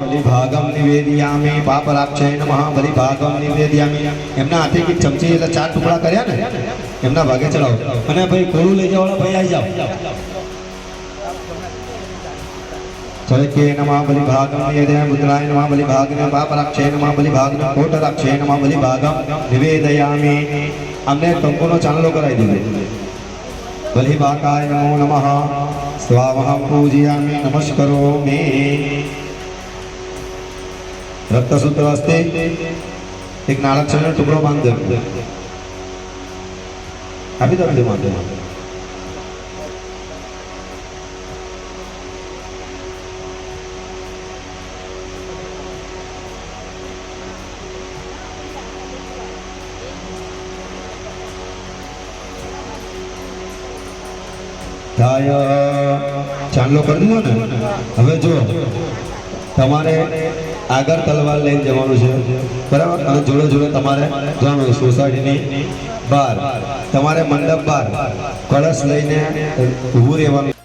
બલિભાગમ નિવેદયામિ પાપરાક્ષય ને? એમના ચાંદલો કરાવી દીધો. બલિભાગાય नमो नमः। સ્વાવહમ पूजयामि नमस्करोमि રક્તસૂત્ર હસ્તે એક નાળક્ષરનો ટુકડો બાંધ આપી દો આપી થાય ચાંદલો કરી દીધો ને? હવે જો તમારે આગળ તલવાર લઈને જવાનું છે. બરાબર? અને જોડે જોડે તમારે જવાનું સોસાયટીની બહાર. તમારે મંડપ બહાર. કળશ લઈને ઊભું રહેવાનું